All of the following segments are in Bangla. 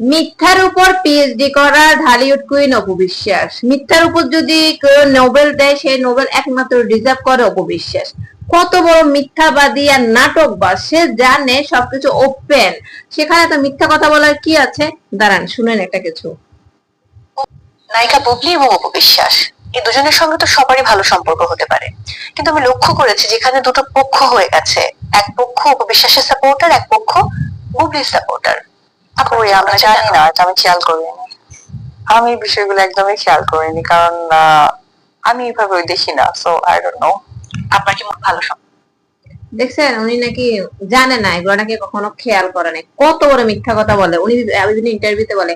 মিথ্যার উপর পিএইচডি করা ঢালিউড কুইন অপবিশ্বাস। মিথ্যার উপর যদি কেউ নোবেল দেয় সেই নোবেল একমাত্র ডিজার্ভ করে অপবিশ্বাস। কত বড় মিথ্যাবাদী আর নাটকবাজ, সে জানে সবকিছু ওপেন। সেখানে তো মিথ্যা কথা বলার কি আছে? দাঁড়ান, শুনেন একটা কিছু। নায়িকা বুবলি এবং অপবিশ্বাস, এই দুজনের সঙ্গে তো সবারই ভালো সম্পর্ক হতে পারে। কিন্তু আমি লক্ষ্য করেছি যেখানে দুটো পক্ষ হয়ে গেছে। এক পক্ষ অপবিশ্বাসের সাপোর্টার এক পক্ষ বুবলির সাপোর্টার কই আমি জানি না, এটা আমি খেয়াল করিনি। আমি বিষয়গুলো একদমই খেয়াল করিনি, কারণ আমি এভাবে দেখি না সো আই ডোন্ট নো আপনার কি ভালো দেখছেন, উনি নাকি জানে না, এগুলো নাকি কখনো খেয়াল করে নাই। কত বড় মিথ্যা কথা বলে, উনি বিভিন্ন ইন্টারভিউতে বলে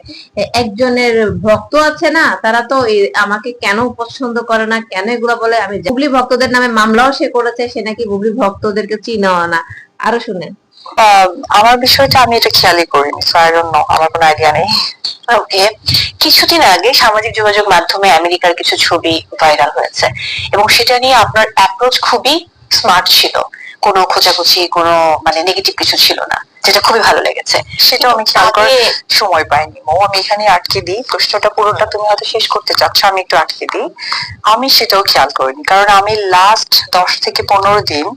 একজনের ভক্ত আছে না, তারা তো আমাকে কেন পছন্দ করে না, কেন এগুলো বলে? আমি। বুবলি ভক্তদের নামে মামলাও সে করেছে, সে নাকি বুবলি ভক্তদেরকে চিনাও না। আরও শুনেন। আমার বিষয়টা আমি এটা খেয়ালই করিনি সো আই ডোন্ট নো আমার কোনো আইডিয়া নেই। ওকে কিছুদিন আগে সামাজিক যোগাযোগ মাধ্যমে আমেরিকার কিছু ছবি ভাইরাল হয়েছে এবং সেটা নিয়ে আপনার অ্যাপ্রোচ খুবই স্মার্ট ছিল। কোনো খোঁজাখুচি কোনো মানে নেগেটিভ কিছু ছিল না যেটা খুবই ভালো লেগেছে। সেটাও আমি খেয়াল আগে- সময় পাইনি। মো আমি এখানে আটকে দিই। প্রশ্নটা পুরোটা তুমি হয়তো শেষ করতে চাচ্ছ আমি একটু আটকে দিই। আমি সেটাও খেয়াল করিনি কারণ আমি লাস্ট দশ থেকে পনেরো দিন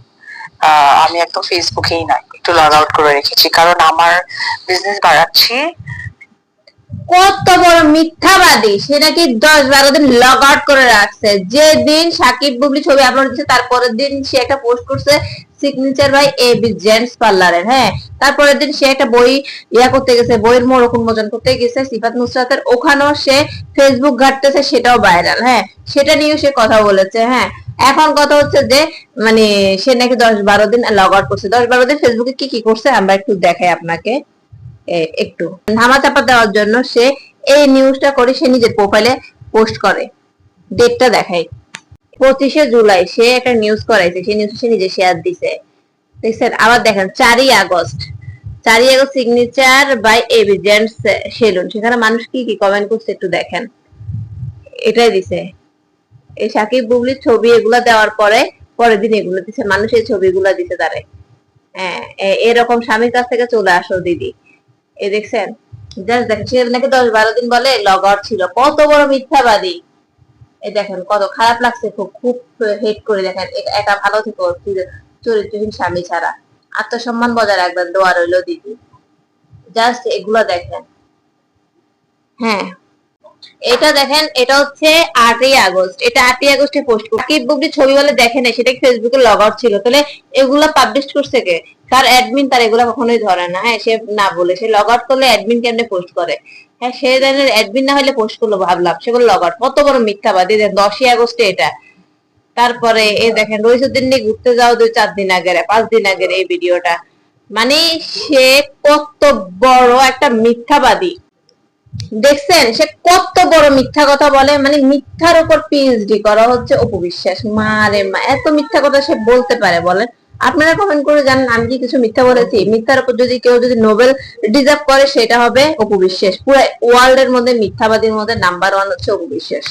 আহ, আমি একদম ফেসবুকেই নাই। একটু লগ আউট করে রেখেছি। কারণ আমার বিজনেস বাড়াচ্ছি। কত বড় মিথ্যাবাদী! সে নাকি দশ বারো দিন লগ আউট করে রাখছে। যে দিন সাকিব বুবলি ছবি আপলোড দিচ্ছে তারপরের দিন সে একটা পোস্ট করছে signature by A B gents পার্লারের হ্যাঁ? তারপরের দিন সে একটা বই ইয়া করতে গেছে, বইয়ের মোড়ক উন্মোচন করতে গেছে, সিফাত নুসরাতের। ওখানেও সে ফেসবুক ঘাটতেছে, সেটাও ভাইরাল হ্যাঁ? সেটা নিয়েও সে কথা বলেছে হ্যাঁ? এখন কথা হচ্ছে যে মানে সে নাকি দশ বারো দিন লগ আউট করছে। দশ বারো দিন ফেসবুকে কি কি করছে আমরা একটু দেখাই আপনাকে একটু। ধামাচাপা দেওয়ার জন্য সে এই নিউজটা করে সে নিজের প্রোফাইলে পোস্ট করে। ডেটটা দেখাই। পঁচিশে জুলাই সে একটা নিউজ করাইছে, সেই নিউজ সে নিজে শেয়ার দিছে। দেখছেন, আবার দেখেন, চারই আগস্ট। চারই August signature by A B gents salon সেখানে মানুষ কি কি কমেন্ট করছে একটু দেখেন। এটাই দিছে। এই সাকিব বুবলির ছবি এগুলা দেওয়ার পরে, পরের দিন এগুলো দিছে। মানুষ এই ছবিগুলা দিছে তারে হ্যাঁ এ- এরকম স্বামীর কাছ থেকে চলে আসো দিদি। এ দেখছেন? জাস্ট দেখেন, সে নাকি দশ বারো দিন বলে লগ ছিল। কত বড় মিথ্যাবাদী। এই দেখেন, কত খারাপ লাগছে খুব খুব হেট করে দেখেন। একা ভালো থেকো চরিত্রহীন স্বামী ছাড়া। আত্মসম্মান বজায় রাখবেন, দোয়া রইল দিদি। জাস্ট এগুলো দেখেন। হ্যাঁ এটা দেখেন, এটা হচ্ছে আটই আগস্ট। এটা আটই আগস্টে পোস্ট করছে সাকিব ছবি বলে দেখে নাই, সেটা ফেসবুকে লগ আউট ছিল? তাহলে এগুলা পাবলিশ করছে কে? তার অ্যাডমিন তার এগুলা কখনোই ধরে না। হ্যাঁ সে না বলে, সে লগ আউট করলে অ্যাডমিন কেমনে পোস্ট করে? হ্যাঁ সে অ্যাডমিন না হলে পোস্ট করল ভাবলাম সেগুলো লগ আউট কত বড় মিথ্যাবাদী দশই আগস্টে এটা। তারপরে এই দেখেন, রইসুদ্দিন নিয়ে ঘুরতে যাও দুই চার দিন আগের, পাঁচ দিন আগের এই ভিডিওটা মানে সে কত বড় একটা মিথ্যাবাদী। দেখছেন? সে কত বড় মিথ্যা কথা বলে মানে মিথ্যার উপর পিএইচডি করা হচ্ছে অপবিশ্বাস। মা রে মা, এত মিথ্যা কথা সে বলতে পারে, বলেন। আপনারা কমেন্ট করে জানেন, আমি কি কিছু মিথ্যা বলেছি? মিথ্যার উপর যদি কেউ যদি নোবেল ডিজার্ভ করে, সেটা হবে অপবিশ্বাস। পুরো ওয়ার্ল্ড এর মধ্যে মিথ্যাবাদীর মধ্যে নাম্বার ওয়ান হচ্ছে অপবিশ্বাস।